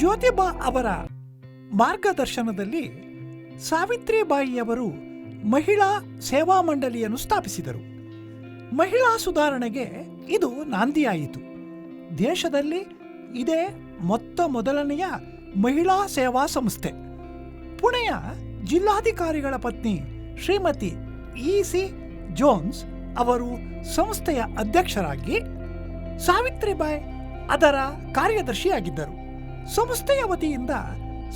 ಜ್ಯೋತಿಬಾ ಅವರ ಮಾರ್ಗದರ್ಶನದಲ್ಲಿ ಸಾವಿತ್ರಿಬಾಯಿಯವರು ಮಹಿಳಾ ಸೇವಾ ಮಂಡಳಿಯನ್ನು ಸ್ಥಾಪಿಸಿದರು. ಮಹಿಳಾ ಸುಧಾರಣೆಗೆ ಇದು ನಾಂದಿಯಾಯಿತು. ದೇಶದಲ್ಲಿ ಇದೇ ಮೊತ್ತ ಮೊದಲನೆಯ ಮಹಿಳಾ ಸೇವಾ ಸಂಸ್ಥೆ. ಪುಣೆಯ ಜಿಲ್ಲಾಧಿಕಾರಿಗಳ ಪತ್ನಿ ಶ್ರೀಮತಿ ಇ ಸಿ ಜೋನ್ಸ್ ಅವರು ಸಂಸ್ಥೆಯ ಅಧ್ಯಕ್ಷರಾಗಿ ಸಾವಿತ್ರಿಬಾಯಿ ಅದರ ಕಾರ್ಯದರ್ಶಿಯಾಗಿದ್ದರು. ಸಂಸ್ಥೆಯ ವತಿಯಿಂದ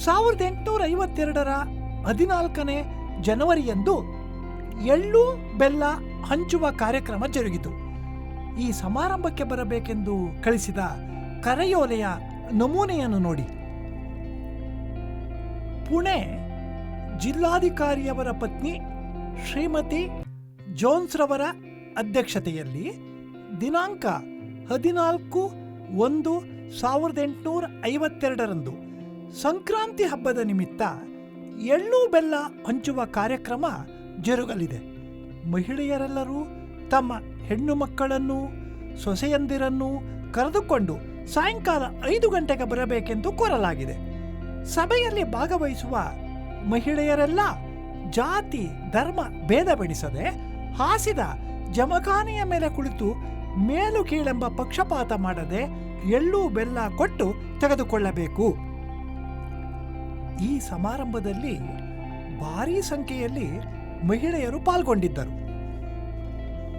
ಸಾವಿರದ ಎಂಟುನೂರ ಐವತ್ತೆರಡರ ಹದಿನಾಲ್ಕನೇ ಜನವರಿಯಂದು ಎಳ್ಳು ಬೆಲ್ಲ ಹಂಚುವ ಕಾರ್ಯಕ್ರಮ ಜರುಗಿತು. ಈ ಸಮಾರಂಭಕ್ಕೆ ಬರಬೇಕೆಂದು ಕಳಿಸಿದ ಕರೆಯೋಲೆಯ ನಮೂನೆಯನ್ನು ನೋಡಿ. ಪುಣೆ ಜಿಲ್ಲಾಧಿಕಾರಿಯವರ ಪತ್ನಿ ಶ್ರೀಮತಿ ಜೋನ್ಸ್ರವರ ಅಧ್ಯಕ್ಷತೆಯಲ್ಲಿ ದಿನಾಂಕ ಹದಿನಾಲ್ಕು ಒಂದು ಸಾವಿರದ ಎಂಟುನೂರ ಐವತ್ತೆರಡರಂದು ಸಂಕ್ರಾಂತಿ ಹಬ್ಬದ ನಿಮಿತ್ತ ಎಳ್ಳು ಬೆಲ್ಲ ಹಂಚುವ ಕಾರ್ಯಕ್ರಮ ಜರುಗಲಿದೆ. ಮಹಿಳೆಯರೆಲ್ಲರೂ ತಮ್ಮ ಹೆಣ್ಣು ಮಕ್ಕಳನ್ನು, ಸೊಸೆಯಂದಿರನ್ನು ಕರೆದುಕೊಂಡು ಸಾಯಂಕಾಲ ಐದು ಗಂಟೆಗೆ ಬರಬೇಕೆಂದು ಕೋರಲಾಗಿದೆ. ಸಭೆಯಲ್ಲಿ ಭಾಗವಹಿಸುವ ಮಹಿಳೆಯರೆಲ್ಲ ಜಾತಿ, ಧರ್ಮ ಭೇದ ಬಿಡಿಸದೆ ಹಾಸಿದ ಜಮಖಾನೆಯ ಮೇಲೆ ಕುಳಿತು ಮೇಲು ಕೀಳೆಂಬ ಪಕ್ಷಪಾತ ಮಾಡದೆ ಎಳ್ಳು ಬೆಲ್ಲ ಕೊಟ್ಟು ತೆಗೆದುಕೊಳ್ಳಬೇಕು. ಈ ಸಮಾರಂಭದಲ್ಲಿ ಭಾರೀ ಸಂಖ್ಯೆಯಲ್ಲಿ ಮಹಿಳೆಯರು ಪಾಲ್ಗೊಂಡಿದ್ದರು.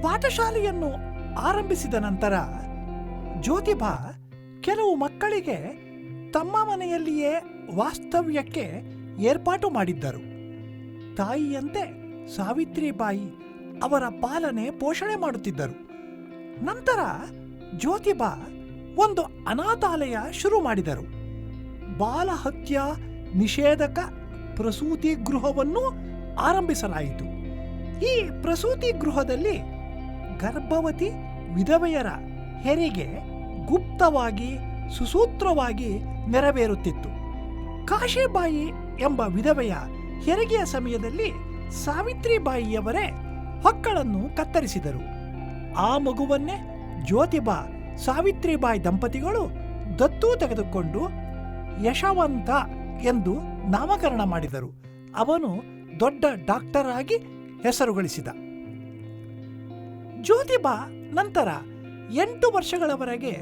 ಪಾಠಶಾಲೆಯನ್ನು ಆರಂಭಿಸಿದ ನಂತರ ಜ್ಯೋತಿಬಾ ಕೆಲವು ಮಕ್ಕಳಿಗೆ ತಮ್ಮ ಮನೆಯಲ್ಲಿಯೇ ವಾಸ್ತವ್ಯಕ್ಕೆ ಏರ್ಪಾಟು ಮಾಡಿದ್ದರು. ತಾಯಿಯಂತೆ ಸಾವಿತ್ರಿಬಾಯಿ ಅವರ ಪಾಲನೆ ಪೋಷಣೆ ಮಾಡುತ್ತಿದ್ದರು. ನಂತರ ಜ್ಯೋತಿಬಾ ಒಂದು ಅನಾಥಾಲಯ ಶುರು ಮಾಡಿದರು. ಬಾಲಹತ್ಯ ನಿಷೇಧಕ ಪ್ರಸೂತಿ ಗೃಹವನ್ನು ಆರಂಭಿಸಲಾಯಿತು. ಈ ಪ್ರಸೂತಿ ಗೃಹದಲ್ಲಿ ಗರ್ಭವತಿ ವಿಧವೆಯರ ಹೆರಿಗೆ ಗುಪ್ತವಾಗಿ, ಸುಸೂತ್ರವಾಗಿ ನೆರವೇರುತ್ತಿತ್ತು. ಕಾಶಿಬಾಯಿ ಎಂಬ ವಿಧವೆಯ ಹೆರಿಗೆಯ ಸಮಯದಲ್ಲಿ ಸಾವಿತ್ರಿಬಾಯಿಯವರೇ ಹೊಕ್ಕಳನ್ನು ಕತ್ತರಿಸಿದರು. ಆ ಮಗುವನ್ನೇ ಜ್ಯೋತಿಬಾ ಸಾವಿತ್ರಿಬಾಯಿ ದಂಪತಿಗಳು ದತ್ತು ತೆಗೆದುಕೊಂಡು ಯಶವಂತ ಎಂದು ನಾಮಕರಣ ಮಾಡಿದರು. ಅವನು ದೊಡ್ಡ ಡಾಕ್ಟರ್ ಆಗಿ ಹೆಸರು ಗಳಿಸಿದ ಜ್ಯೋತಿಬಾ ನಂತರ ಎಂಟು ವರ್ಷಗಳವರೆಗೆ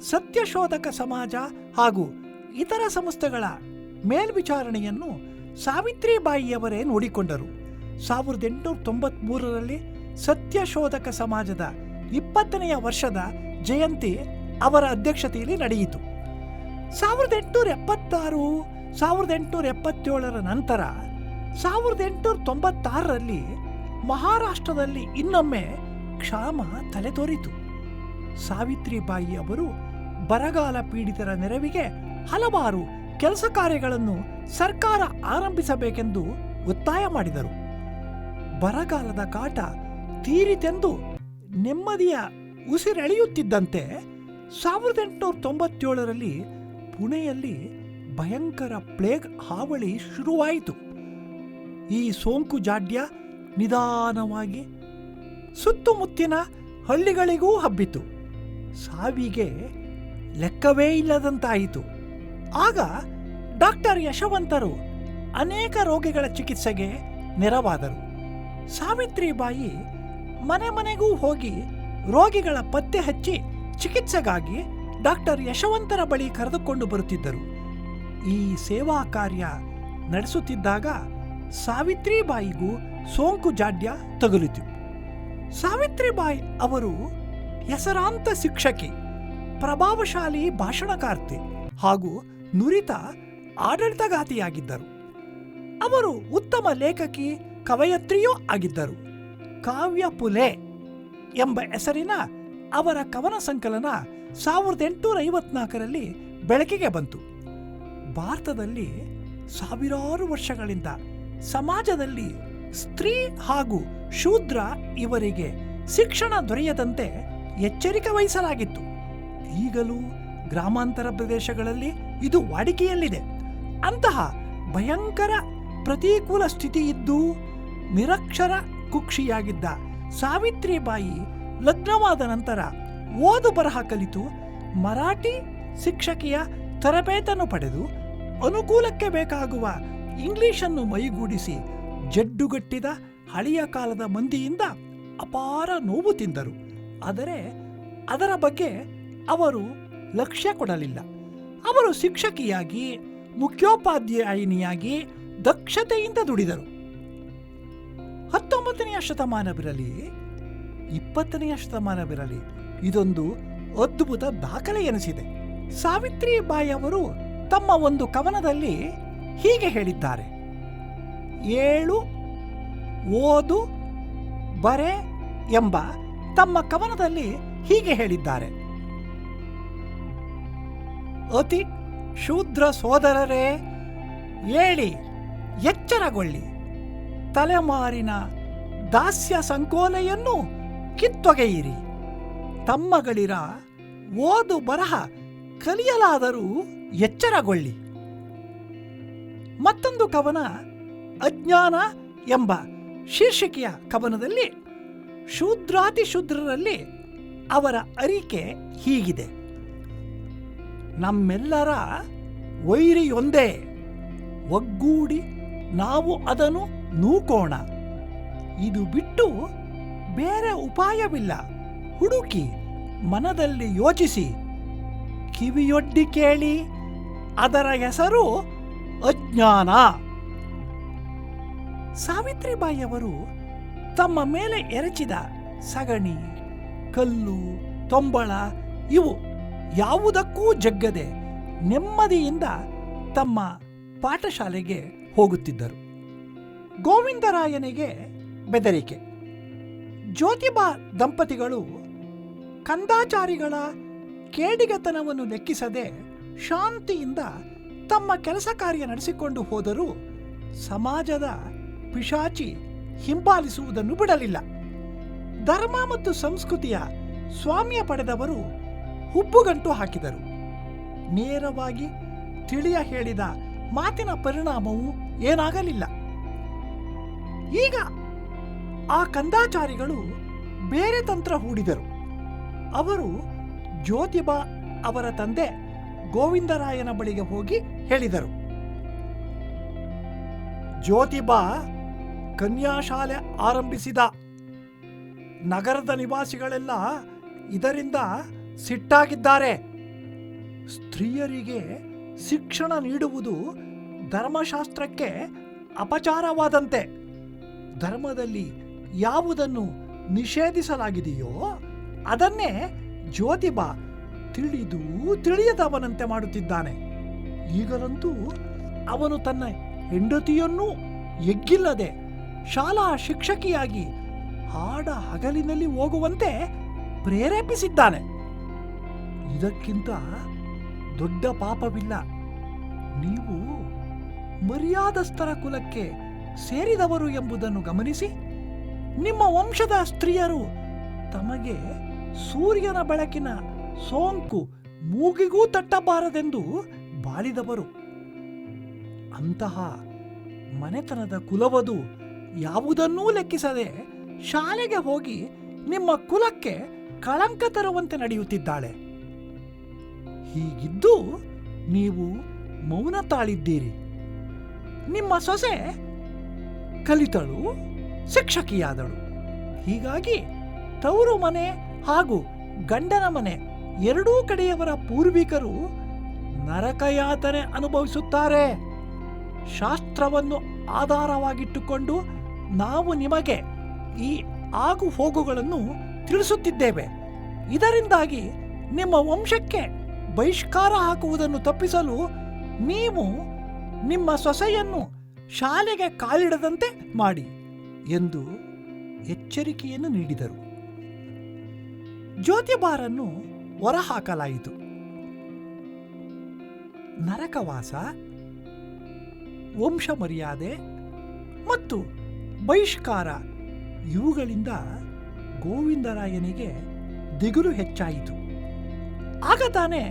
ಸತ್ಯಶೋಧಕ ಸಮಾಜ ಹಾಗೂ ಇತರ ಸಂಸ್ಥೆಗಳ ಮೇಲ್ವಿಚಾರಣೆಯನ್ನು ಸಾವಿತ್ರಿಬಾಯಿಯವರೇ ನೋಡಿಕೊಂಡರು. ಸಾವಿರದ ಎಂಟುನೂರ ತೊಂಬತ್ಮೂರರಲ್ಲಿ ಸತ್ಯಶೋಧಕ ಸಮಾಜದ ಇಪ್ಪತ್ತನೆಯ ವರ್ಷದ ಜಯಂತಿ ಅವರ ಅಧ್ಯಕ್ಷತೆಯಲ್ಲಿ ನಡೆಯಿತು. ಸಾವಿರದ ಎಂಟುನೂರ ಎಪ್ಪತ್ತಾರು, ಸಾವಿರದ ಎಂಟುನೂರ ಎಪ್ಪತ್ತೇಳರ ನಂತರ ಸಾವಿರದ ಎಂಟುನೂರ ತೊಂಬತ್ತಾರರಲ್ಲಿ ಮಹಾರಾಷ್ಟ್ರದಲ್ಲಿ ಇನ್ನೊಮ್ಮೆ ಕ್ಷಾಮ ತಲೆದೋರಿತು. ಸಾವಿತ್ರಿಬಾಯಿ ಅವರು ಬರಗಾಲ ಪೀಡಿತರ ನೆರವಿಗೆ ಹಲವಾರು ಕೆಲಸ ಕಾರ್ಯಗಳನ್ನು ಸರ್ಕಾರ ಆರಂಭಿಸಬೇಕೆಂದು ಒತ್ತಾಯ ಮಾಡಿದರು. ಬರಗಾಲದ ಕಾಟ ತೀರಿತೆಂದು ನೆಮ್ಮದಿಯ ಉಸಿರೆಳೆಯುತ್ತಿದ್ದಂತೆ ಸಾವಿರದ ಎಂಟುನೂರ ತೊಂಬತ್ತೇಳರಲ್ಲಿ ಪುಣೆಯಲ್ಲಿ ಭಯಂಕರ ಪ್ಲೇಗ್ ಹಾವಳಿ ಶುರುವಾಯಿತು. ಈ ಸೋಂಕು ಜಾಡ್ಯ ನಿಧಾನವಾಗಿ ಸುತ್ತಮುತ್ತಿನ ಹಳ್ಳಿಗಳಿಗೂ ಹಬ್ಬಿತು. ಸಾವಿಗೆ ಲೆಕ್ಕವೇ ಇಲ್ಲದಂತಾಯಿತು. ಆಗ ಡಾಕ್ಟರ್ ಯಶವಂತರು ಅನೇಕ ರೋಗಿಗಳ ಚಿಕಿತ್ಸೆಗೆ ನೆರವಾದರು. ಸಾವಿತ್ರಿಬಾಯಿ ಮನೆ ಮನೆಗೂ ಹೋಗಿ ರೋಗಿಗಳ ಪತ್ತೆ ಹಚ್ಚಿ ಚಿಕಿತ್ಸೆಗಾಗಿ ಡಾಕ್ಟರ್ ಯಶವಂತರ ಬಳಿ ಕರೆದುಕೊಂಡು ಬರುತ್ತಿದ್ದರು. ಈ ಸೇವಾ ಕಾರ್ಯ ನಡೆಸುತ್ತಿದ್ದಾಗ ಸಾವಿತ್ರಿಬಾಯಿಗೂ ಸೋಂಕು ಜಾಡ್ಯ ತಗುಲಿತು. ಸಾವಿತ್ರಿಬಾಯಿ ಅವರು ಹೆಸರಾಂತ ಶಿಕ್ಷಕಿ, ಪ್ರಭಾವಶಾಲಿ ಭಾಷಣಕಾರ್ತಿ ಹಾಗೂ ನುರಿತ ಆಡಳಿತಗಾತಿಯಾಗಿದ್ದರು. ಅವರು ಉತ್ತಮ ಲೇಖಕಿ, ಕವಯತ್ರಿಯೂ ಆಗಿದ್ದರು. ಕಾವ್ಯ ಪುಲೆ ಎಂಬ ಹೆಸರಿನ ಅವರ ಕವನ ಸಂಕಲನ ಸಾವಿರದ ಎಂಟುನೂರ ಐವತ್ನಾಲ್ಕರಲ್ಲಿ ಬೆಳಕಿಗೆ ಬಂತು. ಭಾರತದಲ್ಲಿ ಸಾವಿರಾರು ವರ್ಷಗಳಿಂದ ಸಮಾಜದಲ್ಲಿ ಸ್ತ್ರೀ ಹಾಗೂ ಶೂದ್ರ ಇವರಿಗೆ ಶಿಕ್ಷಣ ದೊರೆಯದಂತೆ ಎಚ್ಚರಿಕೆ ವಹಿಸಲಾಗಿತ್ತು. ಈಗಲೂ ಗ್ರಾಮಾಂತರ ಪ್ರದೇಶಗಳಲ್ಲಿ ಇದು ವಾಡಿಕೆಯಲ್ಲಿದೆ. ಅಂತಹ ಭಯಂಕರ ಪ್ರತಿಕೂಲ ಸ್ಥಿತಿ ಇದ್ದು ನಿರಕ್ಷರ ಕುಕ್ಷಿಯಾಗಿದ್ದ ಸಾವಿತ್ರಿಬಾಯಿ ಲಗ್ನವಾದ ನಂತರ ಓದು ಬರಹ ಕಲಿತು ಮರಾಠಿ ಶಿಕ್ಷಕಿಯ ತರಬೇತನ್ನು ಪಡೆದು ಅನುಕೂಲಕ್ಕೆ ಬೇಕಾಗುವ ಇಂಗ್ಲಿಷನ್ನು ಮೈಗೂಡಿಸಿ ಜಡ್ಡುಗಟ್ಟಿದ ಹಳೆಯ ಕಾಲದ ಮಂದಿಯಿಂದ ಅಪಾರ ನೋವು ತಿಂದರು. ಆದರೆ ಅದರ ಬಗ್ಗೆ ಅವರು ಲಕ್ಷ್ಯ ಕೊಡಲಿಲ್ಲ. ಅವರು ಶಿಕ್ಷಕಿಯಾಗಿ, ಮುಖ್ಯೋಪಾಧ್ಯಾಯಿನಿಯಾಗಿ ದಕ್ಷತೆಯಿಂದ ದುಡಿದರು. ಹತ್ತೊಂಬತ್ತನೆಯ ಶತಮಾನವಿರಲಿ ಇಪ್ಪತ್ತನೆಯ ಶತಮಾನವಿರಲಿ ಇದೊಂದು ಅದ್ಭುತ ದಾಖಲೆ ಎನಿಸಿದೆ. ಸಾವಿತ್ರಿಬಾಯಿ ಅವರು ತಮ್ಮ ಒಂದು ಕವನದಲ್ಲಿ ಹೀಗೆ ಹೇಳಿದ್ದಾರೆ. ಏಳು, ಓದು, ಬರೆ ಎಂಬ ತಮ್ಮ ಕವನದಲ್ಲಿ ಹೀಗೆ ಹೇಳಿದ್ದಾರೆ. ಅತಿ ಶೂದ್ರ ಸೋದರರೇ, ಏಳಿ, ಎಚ್ಚರಗೊಳ್ಳಿ. ತಲೆಮಾರಿನ ದಾಸ್ಯ ಸಂಕೋಲೆಯನ್ನು ಕಿತ್ತೊಗೆಯಿರಿ. ತಮ್ಮಗಳಿರ ಓದು ಬರಹ ಕಲಿಯಲಾದರೂ ಎಚ್ಚರಗೊಳ್ಳಿ. ಮತ್ತೊಂದು ಕವನ ಅಜ್ಞಾನ ಎಂಬ ಶೀರ್ಷಿಕೆಯ ಕವನದಲ್ಲಿ ಶೂದ್ರಾತಿಶೂದ್ರರಲ್ಲಿ ಅವರ ಅರಿಕೆ ಹೀಗಿದೆ. ನಮ್ಮೆಲ್ಲರ ವೈರಿಯೊಂದೇ ಒಗ್ಗೂಡಿ ನಾವು ಅದನ್ನು ನೂಕೋಣ. ಇದು ಬಿಟ್ಟು ಬೇರೆ ಉಪಾಯವಿಲ್ಲ. ಹುಡುಕಿ, ಮನದಲ್ಲಿ ಯೋಚಿಸಿ. ಕಿವಿಯೊಡ್ಡಿ ಕೇಳಿ, ಅದರ ಹೆಸರು ಅಜ್ಞಾನ. ಸಾವಿತ್ರಿಬಾಯಿಯವರು ತಮ್ಮ ಮೇಲೆ ಎರಚಿದ ಸಗಣಿ, ಕಲ್ಲು, ತೊಂಬಳ ಇವು ಯಾವುದಕ್ಕೂ ಜಗ್ಗದೆ ನೆಮ್ಮದಿಯಿಂದ ತಮ್ಮ ಪಾಠಶಾಲೆಗೆ ಹೋಗುತ್ತಿದ್ದರು. ಗೋವಿಂದರಾಯನಿಗೆ ಬೆದರಿಕೆ. ಜ್ಯೋತಿಬಾ ದಂಪತಿಗಳು ಕಂದಾಚಾರಿಗಳ ಕೇಡಿಗತನವನ್ನು ಲೆಕ್ಕಿಸದೆ ಶಾಂತಿಯಿಂದ ತಮ್ಮ ಕೆಲಸ ಕಾರ್ಯ ನಡೆಸಿಕೊಂಡು ಹೋದರೂ ಸಮಾಜದ ಪಿಶಾಚಿ ಹಿಂಬಾಲಿಸುವುದನ್ನು ಬಿಡಲಿಲ್ಲ. ಧರ್ಮ ಮತ್ತು ಸಂಸ್ಕೃತಿಯ ಸ್ವಾಮ್ಯ ಪಡೆದವರು ಹುಬ್ಬುಗಂಟು ಹಾಕಿದರು. ನೇರವಾಗಿ ತಿಳಿಯ ಹೇಳಿದ ಮಾತಿನ ಪರಿಣಾಮವು ಏನಾಗಲಿಲ್ಲ. ಈಗ ಆ ಕಂದಾಚಾರಿಗಳು ಬೇರೆ ತಂತ್ರ ಹೂಡಿದರು. ಅವರು ಜ್ಯೋತಿಬಾ ಅವರ ತಂದೆ ಗೋವಿಂದರಾಯನ ಬಳಿಗೆ ಹೋಗಿ ಹೇಳಿದರು. ಜ್ಯೋತಿಬಾ ಕನ್ಯಾಶಾಲೆ ಆರಂಭಿಸಿದ. ನಗರದ ನಿವಾಸಿಗಳೆಲ್ಲ ಇದರಿಂದ ಸಿಟ್ಟಾಗಿದ್ದಾರೆ. ಸ್ತ್ರೀಯರಿಗೆ ಶಿಕ್ಷಣ ನೀಡುವುದು ಧರ್ಮಶಾಸ್ತ್ರಕ್ಕೆ ಅಪಚಾರವಾದಂತೆ. ಧರ್ಮದಲ್ಲಿ ಯಾವುದನ್ನು ನಿಷೇಧಿಸಲಾಗಿದೆಯೋ ಅದನ್ನೇ ಜ್ಯೋತಿಬಾ ತಿಳಿದು ತಿಳಿಯದವನಂತೆ ಮಾಡುತ್ತಿದ್ದಾನೆ. ಈಗಲಂತೂ ಅವನು ತನ್ನ ಹೆಂಡತಿಯನ್ನೂ ಎಗ್ಗಿಲ್ಲದೆ ಶಾಲಾ ಶಿಕ್ಷಕಿಯಾಗಿ ಹಾಡ ಹಗಲಿನಲ್ಲಿ ಹೋಗುವಂತೆ ಪ್ರೇರೇಪಿಸಿದ್ದಾನೆ. ಇದಕ್ಕಿಂತ ದೊಡ್ಡ ಪಾಪವಿಲ್ಲ. ನೀವು ಮರ್ಯಾದಸ್ಥರ ಕುಲಕ್ಕೆ ಸೇರಿದವರು ಎಂಬುದನ್ನು ಗಮನಿಸಿ, ನಿಮ್ಮ ವಂಶದ ಸ್ತ್ರೀಯರು ತಮಗೆ ಸೂರ್ಯನ ಬೆಳಕಿನ ಸೋಂಕು ಮೂಗಿಗೂ ತಟ್ಟಬಾರದೆಂದು ಬಾಳಿದವರು. ಅಂತಹ ಮನೆತನದ ಕುಲವದು ಯಾವುದನ್ನೂ ಲೆಕ್ಕಿಸದೆ ಶಾಲೆಗೆ ಹೋಗಿ ನಿಮ್ಮ ಕುಲಕ್ಕೆ ಕಳಂಕ ತರುವಂತೆ ನಡೆಯುತ್ತಿದ್ದಾಳೆ. ಹೀಗಿದ್ದು ನೀವು ಮೌನ ತಾಳಿದ್ದೀರಿ. ನಿಮ್ಮ ಸೊಸೆ ಕಲಿತಳು, ಶಿಕ್ಷಕಿಯಾದಳು. ಹೀಗಾಗಿ ತವರು ಮನೆ ಹಾಗೂ ಗಂಡನ ಮನೆ ಎರಡೂ ಕಡೆಯವರ ಪೂರ್ವಿಕರು ನರಕಯಾತನೆ ಅನುಭವಿಸುತ್ತಾರೆ. ಶಾಸ್ತ್ರವನ್ನು ಆಧಾರವಾಗಿಟ್ಟುಕೊಂಡು ನಾವು ನಿಮಗೆ ಈ ಆಗು ಹೋಗುಗಳನ್ನು ತಿಳಿಸುತ್ತಿದ್ದೇವೆ. ಇದರಿಂದಾಗಿ ನಿಮ್ಮ ವಂಶಕ್ಕೆ ಬಹಿಷ್ಕಾರ ಹಾಕುವುದನ್ನು ತಪ್ಪಿಸಲು ನೀವು ನಿಮ್ಮ ಸೊಸೆಯನ್ನು ಶಾಲೆಗೆ ಕಾಲಿಡದಂತೆ ಮಾಡಿ ಎಂದು ಎಚ್ಚರಿಕೆಯನ್ನು ನೀಡಿದರು. ಜ್ಯೋತಿಬಾರನ್ನು ಹೊರಹಾಕಲಾಯಿತು. ನರಕವಾಸ, ವಂಶ ಮರ್ಯಾದೆ ಮತ್ತು ಬಹಿಷ್ಕಾರ ಇವುಗಳಿಂದ ಗೋವಿಂದರಾಯನಿಗೆ ದಿಗುಲು ಹೆಚ್ಚಾಯಿತು. ಆಗ ತಾನೇ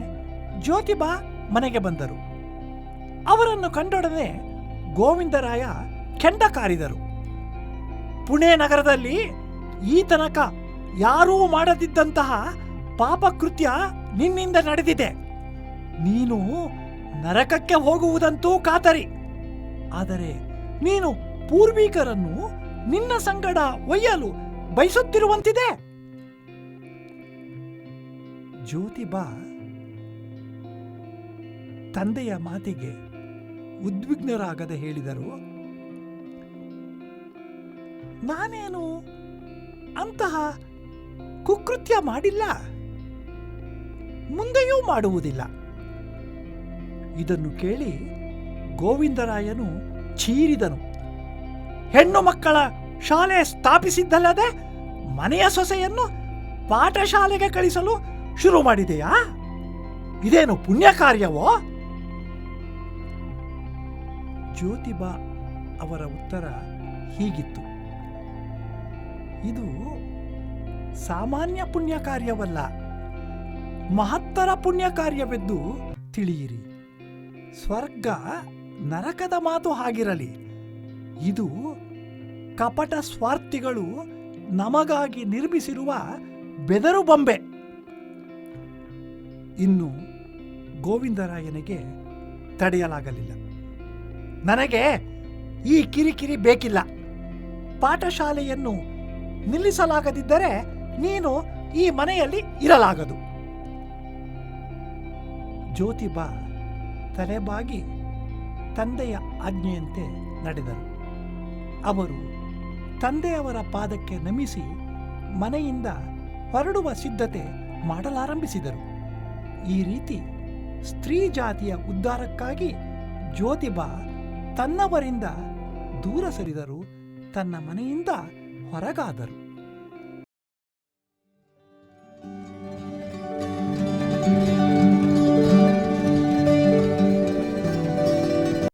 ಜ್ಯೋತಿಬಾ ಮನೆಗೆ ಬಂದರು. ಅವರನ್ನು ಕಂಡೊಡನೆ ಗೋವಿಂದರಾಯ ಕೆಂಡ ಕಾರಿದರು ಪುಣೆ ನಗರದಲ್ಲಿ ಈ ತನಕ ಯಾರೂ ಮಾಡದಿದ್ದಂತಹ ಪಾಪಕೃತ್ಯ ನಿನ್ನಿಂದ ನಡೆದಿದೆ. ನೀನು ನರಕಕ್ಕೆ ಹೋಗುವುದಂತೂ ಖಾತರಿ ಆದರೆ ನೀನು ಪೂರ್ವಿಕರನ್ನು ನಿನ್ನ ಸಂಗಡ ಒಯ್ಯಲು ಬಯಸುತ್ತಿರುವಂತಿದೆ. ಜ್ಯೋತಿಬಾ ತಂದೆಯ ಮಾತಿಗೆ ಉದ್ವಿಗ್ನರಾಗದೆ ಹೇಳಿದರು, ನಾನೇನು ಅಂತಹ ಕುಕೃತ್ಯ ಮಾಡಿಲ್ಲ, ಮುಂದೆಯೂ ಮಾಡುವುದಿಲ್ಲ. ಇದನ್ನು ಕೇಳಿ ಗೋವಿಂದರಾಯನು ಚೀರಿದನು, ಹೆಣ್ಣು ಮಕ್ಕಳ ಶಾಲೆ ಸ್ಥಾಪಿಸಿದ್ದಲ್ಲದೆ ಮನೆಯ ಸೊಸೆಯನ್ನು ಪಾಠಶಾಲೆಗೆ ಕಳಿಸಲು ಶುರು ಮಾಡಿದೆಯಾ? ಇದೇನು ಪುಣ್ಯ ಕಾರ್ಯವೋ ಜ್ಯೋತಿಬಾ ಅವರ ಉತ್ತರ ಹೀಗಿತ್ತು. ಇದು ಸಾಮಾನ್ಯ ಪುಣ್ಯ ಕಾರ್ಯವಲ್ಲ. ಮಹತ್ತರ ಪುಣ್ಯ ಕಾರ್ಯವೆಂದು ತಿಳಿಯಿರಿ. ಸ್ವರ್ಗ ನರಕದ ಮಾತು ಹಾಗಿರಲಿ. ಇದು ಕಪಟ ಸ್ವಾರ್ಥಿಗಳು ನಮಗಾಗಿ ನಿರ್ಮಿಸಿರುವ ಬೆದರು ಬೊಂಬೆ. ಇನ್ನು ಗೋವಿಂದರಾಯನಿಗೆ ತಡೆಯಲಾಗಲಿಲ್ಲ. ನನಗೆ ಈ ಕಿರಿಕಿರಿ ಬೇಕಿಲ್ಲ. ಪಾಠಶಾಲೆಯನ್ನು ನಿಲ್ಲಿಸಲಾಗದಿದ್ದರೆ ನೀನು ಈ ಮನೆಯಲ್ಲಿ ಇರಲಾಗದು. ಜ್ಯೋತಿಬಾ ತಲೆಬಾಗಿ ತಂದೆಯ ಆಜ್ಞೆಯಂತೆ ನಡೆದರು. ಅವರು ತಂದೆಯವರ ಪಾದಕ್ಕೆ ನಮಿಸಿ ಮನೆಯಿಂದ ಹೊರಡುವ ಸಿದ್ಧತೆ ಮಾಡಲಾರಂಭಿಸಿದರು. ಈ ರೀತಿ ಸ್ತ್ರೀ ಜಾತಿಯ ಉದ್ಧಾರಕ್ಕಾಗಿ ಜ್ಯೋತಿಬಾ ತನ್ನವರಿಂದ ದೂರ ಸರಿದರು ತನ್ನ ಮನೆಯಿಂದ ಹೊರಗಾದರು.